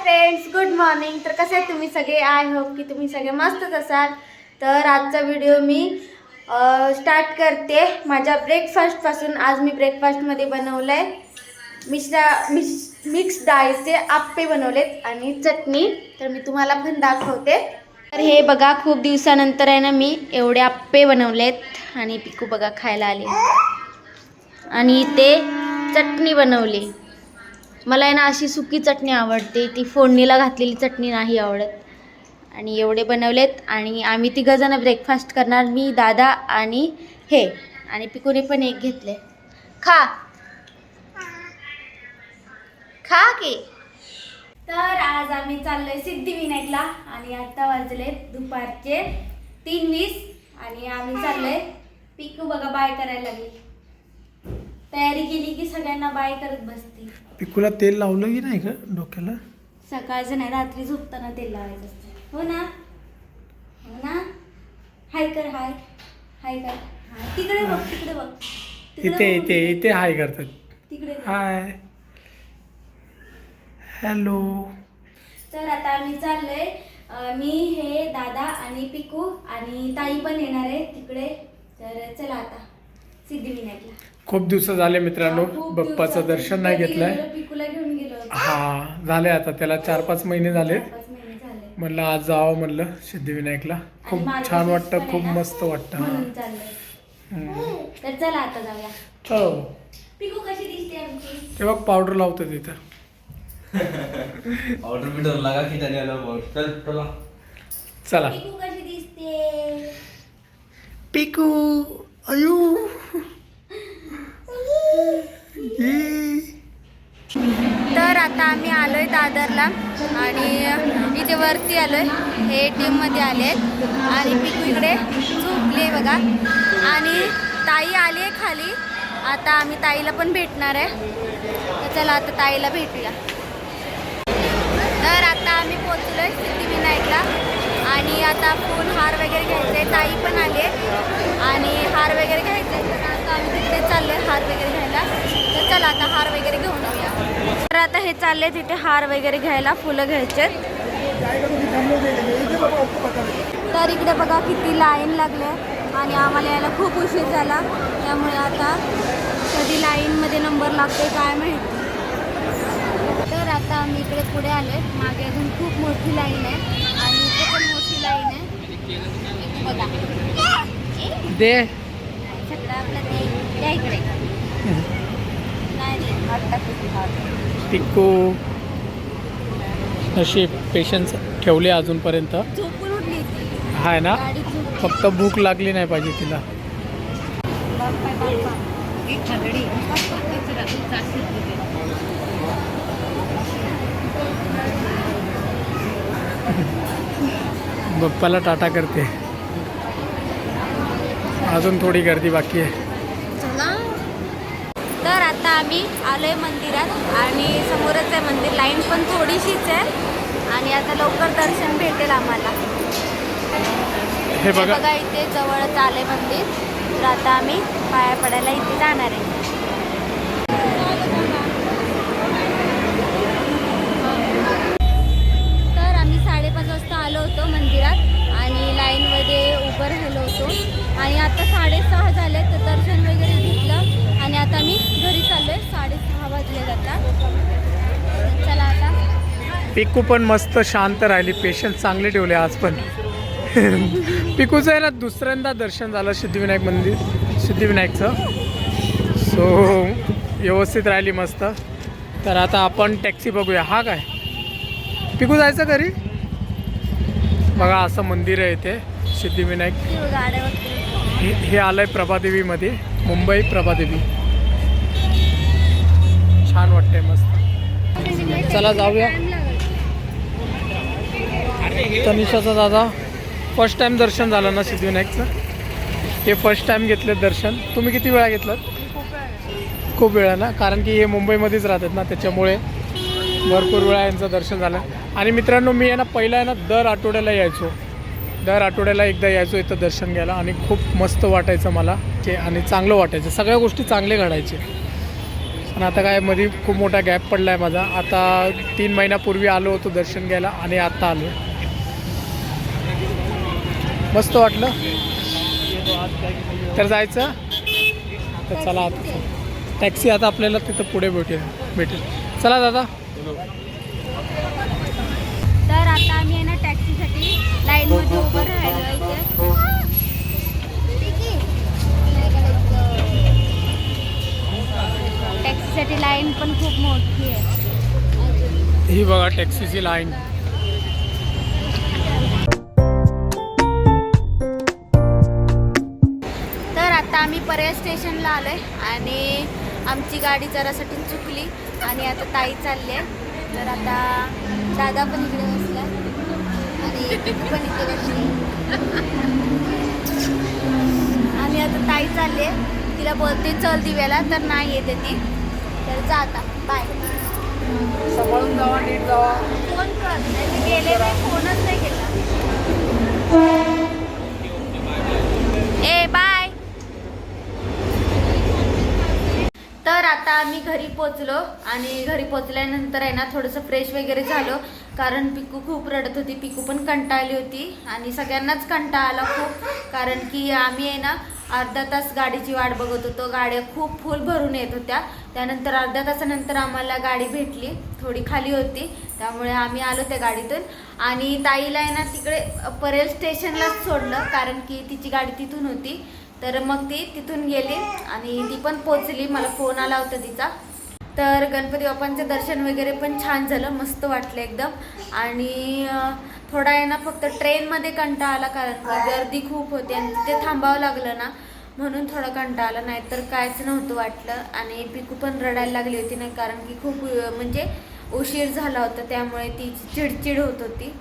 Friends good morning तर कसे आहेत तुम्ही सगळे? आय होप की तुम्ही सगळे मस्तच असाल. तर आजचा व्हिडिओ मी स्टार्ट करते. माझ्या ब्रेकफास्टपासून आज मी ब्रेकफास्टमध्ये बनवलं आहे मिश्रा मिक्स मिक्स डाळीचे आप्पे बनवलेत आणि चटणी. तर मी तुम्हाला पण दाखवते. तर हे बघा खूप दिवसानंतर आहे ना मी एवढे आप्पे बनवलेत. आणि पिकू बघा खायला आले. आणि ते चटणी बनवली. मला आहे ना अशी सुकी चटणी आवडते. ती फोडणीला घातलेली चटणी नाही आवडत. आणि एवढे बनवलेत आणि आम्ही तिघंजणं ब्रेकफास्ट करणार. मी दादा आणि हे. आणि पिकूने पण एक घेतले खा. खा की. तर आज आम्ही चाललोय सिद्धिविनायकला आणि आत्ता वाजले दुपारचे तीन वीस. आणि आम्ही चाललोय. पिकू बघा बाय करायला लागली. तयारी केली की सगळ्यांना बाय करत बसते. पिकूला तेल लावलं की नाही का डोक्याला? सकाळचं नाही रात्री झोपताना तेल लावायचं असतं. हो ना? हो ना? हाय कर हाय. हाय कर. हाय. तिकडे बघ तिकडे बघ. तिकडे इथे बघ. इथे इथे हाय करतात. तिकडे. बघ. हाय. हॅलो. तर आता आम्ही चाललोय. अं, मी हे दादा आणि पिकू आणि ताई पण येणार आहे तिकडे. तर चला आता. सिद्धिविनायकला. खूप दिवस झाले मित्रांनो खूप बाप्पाचं दिवसात दर्शन नाही घेतलंय. गेलेलो, पिकूला घेऊन गेलो होतो. हा झाले आता त्याला चार पाच महिने झाले. चार-पाच महिने झाले. म्हणलं आज जावं म्हणलं सिद्धिविनायकला. खूप आणि छान वाटतं पण खूप आहे ना, मस्त वाटतं. हा. म्हणून चाललंय. हम्म. तर चला आता जाऊया. चलो. पिकू कशी दिसते आमची? ते बघ पावडर लावतं तिथं. ऑर्डर बिटर लगा की त्याने आला चला. पिकू कशी दिसते? पिकू. अयो. तर आता आम्ही आलोय दादरला आणि इथे वरती आलोय. हे ए टी एममध्ये आले आणि पिकू इकडे झोपले बघा. आणि ताई आली आहे खाली. आता आम्ही ताईला पण भेटणार आहे. तर चला आता ताईला भेटूया. तर आता आम्ही पोचलोय आणि आता फूल हार वगैरे घ्यायचे आहे ताई पण आले. आणि हार वगैरे घ्यायचे. आहे. तर आता आम्ही तिकडे चाललोय हार वगैरे घ्यायला. तर चला आता हार वगैरे घेऊन येऊया. तर आता हे चालले तिथे हार वगैरे घ्यायला फुलं घ्यायचे. तर इकडे बघा किती लाईन लागले. आणि आम्हाला यायला खूप उशीर झाला. त्यामुळे आता कधी लाईनमध्ये नंबर लागते काय माहिती. तर आता आम्ही इकडे पुढे आले मागे अजून खूप मोठी लाईन आहे आणि इथे पण मोठी लाईन आहे बघा दे. टिक्कू. असे पेशन्स ठेवले अजूनपर्यंत. आहे ना? फक्त भूक लागली नाही पाहिजे तिला. बप्पाला टाटा करते. अजून थोडी गर्दी बाकी आहे. तर आता आम्ही आलोय मंदिरात आणि समोरच आहे मंदिर. लाईन पण थोडीशीच आहे. आणि आता लवकर दर्शन भेटेल आम्हाला. हे बघा. बघा इथे जवळच आलंय मंदिर. तर आता आम्ही पाया पडायला इथे जाणार आहे. तर आम्ही साडेपाच वाजता आलो होतो मंदिरात आणि लाईनमध्ये उभं राहिलो होतो. आणि आता साडेसहा झाले तर दर्शन वगैरे घेतलं. आणि आता आम्ही घरी चाललोय. साडेसहा वाजले जातात चला आता. पिकू पण मस्त शांत राहिली. पेशन्स चांगले ठेवले आज पण. पिकूचं आहे ना दुसऱ्यांदा दर्शन झालं सिद्धिविनायक मंदिर सिद्धिविनायकचं. सो व्यवस्थित राहिली मस्त. तर आता आपण टॅक्सी बघूया. हा काय? पिकू जायचं घरी? बघा असं मंदिर आहे इथे सिद्धिविनायक. किंवा हे आलं आहे प्रभादेवीमध्ये. मुंबई प्रभादेवी. छान वाटतंय मस्त. चला जाऊया. तनिषाचा दादा फर्स्ट टाइम दर्शन झालं ना सिद्धिविनायकचं? हे फर्स्ट टाइम घेतलं दर्शन. तुम्ही किती वेळा घेतलं? खूप वेळा ना? कारण की हे मुंबईमध्येच राहतात ना त्याच्यामुळे भरपूर वेळा यांचं दर्शन झालं. आणि मित्रांनो मी आहे ना पहिला आहे ना दर आठवड्याला यायचो. दर आठवड्याला एकदा यायचो इथं दर्शन घ्यायला आणि खूप मस्त वाटायचं मला ते आणि चांगलं वाटायचं. सगळ्या गोष्टी चांगले घडायचे. पण आता काय मध्ये खूप मोठा गॅप पडला आहे माझा. आता तीन महिन्यापूर्वी आलो होतो दर्शन घ्यायला आणि आता आलो. मस्त वाटलं? तर जायचं? तर चला आता. टॅक्सी आता आपल्याला तिथं पुढे भेटेल भेटेल. चला दादा. तर आता आम्ही आहे ना टॅक्सीसाठी लाईनमध्ये उभं राहिलो इथे. टॅक्सीसाठी लाईन पण खूप मोठी आहे. ही बघा टॅक्सीची लाईन. तर आता आम्ही पर्याय स्टेशनला आलो आहे आणि आमची गाडी जरासाठी चुकली आणि आता ताई चालली आहे. तर आता दादा पण इकडे बसला आणि आता ताई चालली आहे. तिला बोलते चल दिव्याला. तर नाही येते ती. तर जा आता. बाय सांभाळून जावा नीट जावा फोन कर. नाही गेले नाही फोनच नाही केला ए बाय तर आता आम्ही घरी पोचलो आणि घरी पोचल्यानंतर आहे ना थोडंसं फ्रेश वगैरे झालो. कारण पिकू खूप रडत होती पिकू पण कंटाळली होती आणि सगळ्यांनाच कंटाळा आला खूप. कारण की आम्ही आहे ना अर्धा तास गाडीची वाट बघत होतो. गाड्या खूप फुल भरून येत होत्या. त्यानंतर अर्ध्या तासानंतर आम्हाला गाडी भेटली. थोडी खाली होती. त्यामुळे आम्ही आलो त्या गाडीतून. आणि ताईला आहे ना तिकडे परेल स्टेशनलाच सोडलं. कारण की तिची गाडी तिथून होती. तर मग ती तिथून गेली आणि ती पण पोचली. मला फोन आला होता तिचा. तर गणपती बाप्पांचं दर्शन वगैरे पण छान झालं मस्त वाटलं एकदम. आणि थोडा आहे ना फक्त ट्रेनमध्ये कंटाळा आला कारण की गर्दी खूप होती आणि तिथे थांबावं लागलं ना म्हणून थोडं कंटाळा आला नाही तर कायच नव्हतं वाटलं. आणि पिकू पण रडायला लागली होती नाही कारण की खूप म्हणजे उशीर झाला होता त्यामुळे ती चिडचिड होत होती.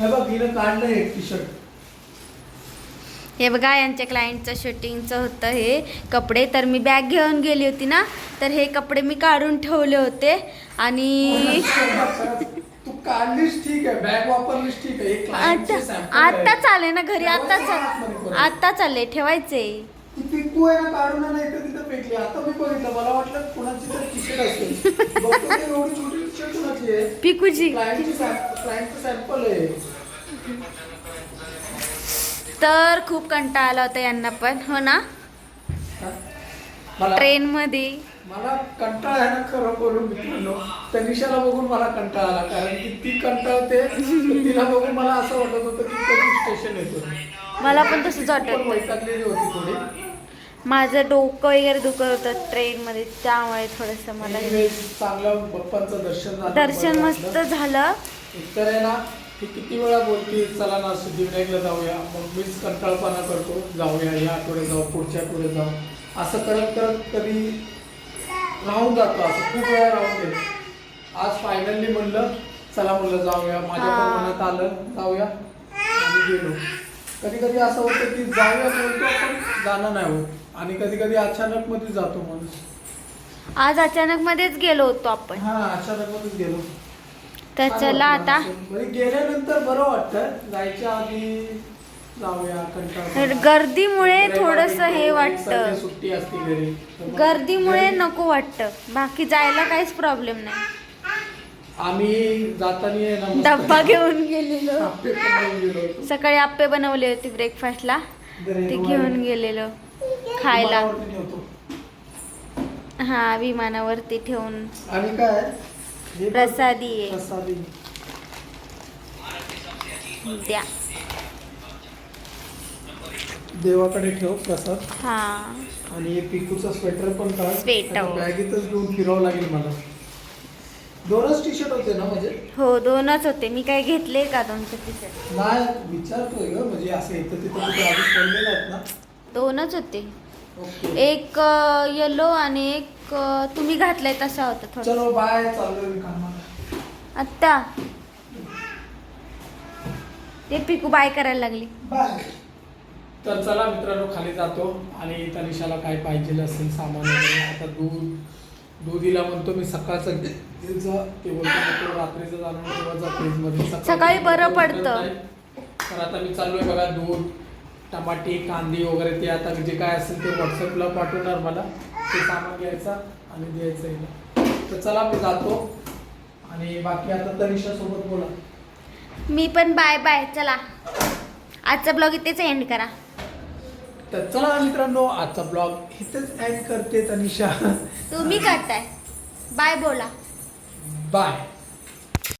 काढलं एक टी शर्ट हे बघा यांच्या क्लायंटचं शूटिंगचं होतं हे कपडे. तर मी बॅग घेऊन गेली होती ना तर हे कपडे मी काढून ठेवले होते. आणि तू काढलीस ठीक आहे बॅग वापरलीस ठीक आहे. एक client चे आता. आता चाले ना घरी आता चाल. आता चालले ठेवायचे. ती पिंकू आहे ना काढून ना इथं तिथं फेकली. आता मी बघितलं मला वाटलं कोणाची तर टी शर्ट असेल. बघतो ते एवढी छोटी टी शर्ट कोणाची आहे? पिकूची. क्लायंटची क्लायंटचं सॅम्पल आहे. तर खूप कंटाळा आला होता यांना पण हो ना? ट्रेन मध्ये मला कंटाळा आहे ना खरं बोलून मित्रांनो तनिषाला बघून मला कंटाळा आला कारण की ती कंटाळते तर तिला बघून मला असं वाटत होतं की कधी स्टेशन येतो मला पण तसंच वाटत वैतागलेली होती थोडी. माझं डोकं वगैरे दुखत होतं ट्रेन मध्ये त्यामुळे थोडस मला चांगलं बाप्पांचं दर्शन दर्शन मस्त. झालं. एकतर आहे ना ती किती वेळा बोलते चला ना सिद्धिविनायकला जाऊया मग मीच कंटाळपणा करतो जाऊया या आठवड्यात जाऊ पुढच्या आठवड्यात जाऊ. असं करत करत कधी राहून जातो असं खूप वेळा राहून गेलो. आज फायनली म्हणलं चला म्हणलं जाऊया. माझ्या पण. मनात आलं जाऊया. आणि गेलो. कधी कधी असं होतं की जाऊया बोलतो पण जाणं नाही होत. आणि कधी कधी अचानक मध्ये जातो माणूस. आज अचानक मध्येच गेलो होतो आपण. हा अचानक मध्येच गेलो. तर चला आता. म्हणजे गेल्यानंतर बरं वाटतं. जायच्या आधी जाऊया कंटाळा तर गर्दीमुळे थोडस हे वाटतं. गर्दीमुळे नको वाटतं. बाकी जायला काहीच प्रॉब्लेम नाही. आम्ही जाताना डब्बा घेऊन गेलेलो. सकाळी आप्पे बनवले होते ब्रेकफास्टला ते घेऊन गेलेलो खायला. हा विमानावरती ठेवून. आणि काय? प्रसादी आहे. द्या. देवाकडे ठेव प्रसाद. हा. आणि पिकूचा स्वेटर पण काढ. स्वेटर. बॅगेतच घेऊन फिरावं लागेल मला. दोनच टी शर्ट होते ना म्हणजे हो दोनच होते. मी काय घेतले का दोनशे टी शर्ट नाही विचारतोय ग. म्हणजे असं इथं तिथं कुठे आधी पडलेलं आहेत ना? दोनच होते. ओके. एक येलो आणि एक तुम्ही घातलाय तसा होता थोडा चलो बाय चाललोय मी कामाला. आत्ता. ते पिकू बाय करायला लागली. बाय. तर चला मित्रांनो खाली जातो. आणि तनिषाला काय पाहिजे असेल सामान वगैरे आता दूध दुधीला म्हणतो मी सकाळचं घे- घे जा ते बोलतो नको रात्रीचं जाणं तेव्हा जा फ्रीजमध्ये सकाळी बरं दूध पडतं. तर आता मी चाललोय बघा दूध टमाटे कांदी वगैरे ते आता जे काय असेल ते व्हॉट्सअपला पाठवणार मला. ते सामान घ्यायचं आणि द्यायचं हिला तर चला मी जातो. आणि बाकी आता तनिषा सोबत बोला. मी पण बाय बाय चला. आजचा ब्लॉग इथेच एंड करा. तर चला मित्रांनो आजचा ब्लॉग इथेच ऍड करते तनिषा. तुम्ही करताय. बाय बोला. बाय.